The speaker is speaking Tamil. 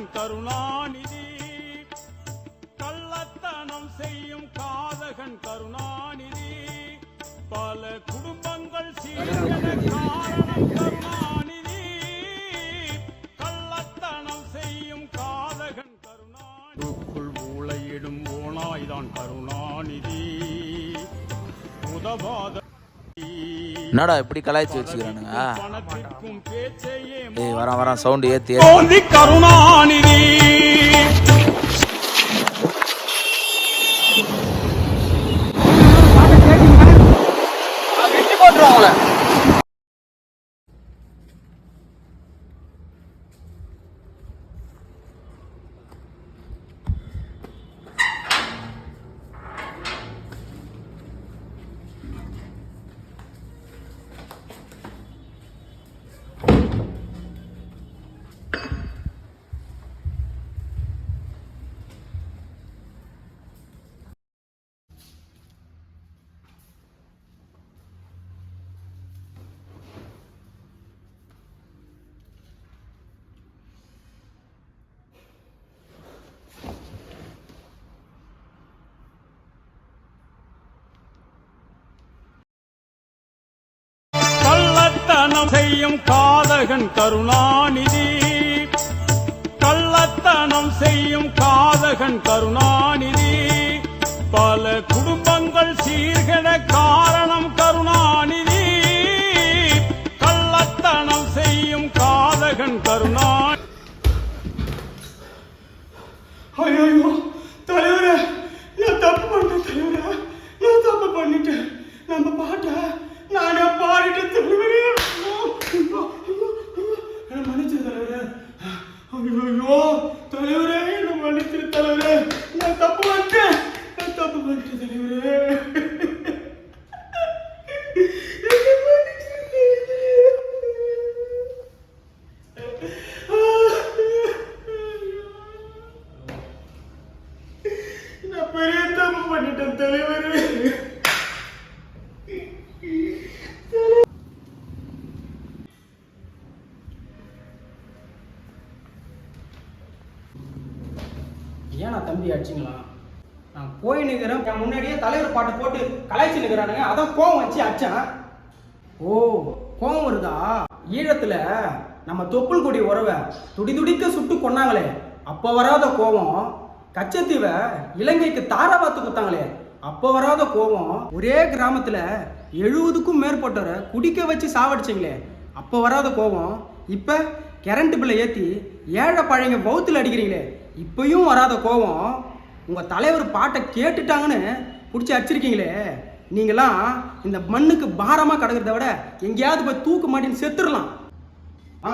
கண்ணன் கருணாநிதி. கள்ளத்தனம் செய்யும் காதகன் கருணாநிதி. பல குடும்பங்கள் சீர்கெட காரணம் கருணாநிதி. கள்ளத்தனம் செய்யும் காதகன் கருணாநிதிக்குள் ஊழையிடும் ஓனாய்தான் கருணாநிதி. உதவாத என்னடா இப்படி கலாய்ச்சி வச்சுக்கிறானுங்க? ஏய் வரான் வரான் சவுண்டு ஏற்றி ஏற்றி தோன்றி கள்ளத்தனம் செய்யும் காதகன் கருணாநிதி. கள்ளத்தனம் செய்யும் காதகன் கருணாநிதி. பல குடும்பங்கள் சீர்கெட காரணம் கருணாநிதி. கள்ளத்தனம் செய்யும் காதகன் கருணா ஐயோ தலைவரே நான் தப்பு பண்ணிட்டேன் தலைவரே. நான் தப்பு பண்ணிட்டேன். நம்ம பாட்ட நானே பாடிட்டேன் தலைவரே ஐயோ, ஐயோ, ஐயோ, ஐயோ. என்னை மன்னிச்சிரு தலைவரே ஐயோ தலைவரே என்ன மன்னிச்சிரு தலைவரே நான் தப்பு பண்ணிட்டேன் நான் தப்பு பண்ணிட்டேன் தலைவரே என்னை மன்னிச்சிரு தலைவரே. நான் பெரிய தப்பு பண்ணிட்டேன் தலைவரே ஏன் நான் தம்பி அடிச்சிங்களா? நான் போய் நிற்கிறேன் என் முன்னாடியே தலைவர் பாட்டு போட்டு கலாய்ச்சி நிற்கிறானுங்க அதான் கோவம் வச்சு அடிச்சேன். ஓ கோவம் வருதா? ஈழத்துல நம்ம தொப்புள் கொடி உறவை துடி துடிக்க சுட்டு கொன்னாங்களே. அப்போ வராத கோவம். கச்சத்தீவை இலங்கைக்கு தாராபாத்து கொடுத்தாங்களே அப்போ வராத கோவம். ஒரே கிராமத்தில் எழுபதுக்கும் மேற்பட்டவரை குடிக்க வச்சு சாவடிச்சிங்களே. அப்போ வராத கோவம். இப்போ கரண்ட் பில்லை ஏற்றி ஏழை பழையங்க பௌத்தில் அடிக்கிறீங்களே இப்பயும் வராத கோவம். உங்கள் தலைவர் பாட்டை கேட்டுட்டாங்கன்னு பிடிச்சி அடிச்சிருக்கீங்களே நீங்களாம் இந்த மண்ணுக்கு பாரமாக கிடக்கிறத விட எங்கேயாவது போய் தூக்கு மாட்டின்னு செத்துடலாம் ஆ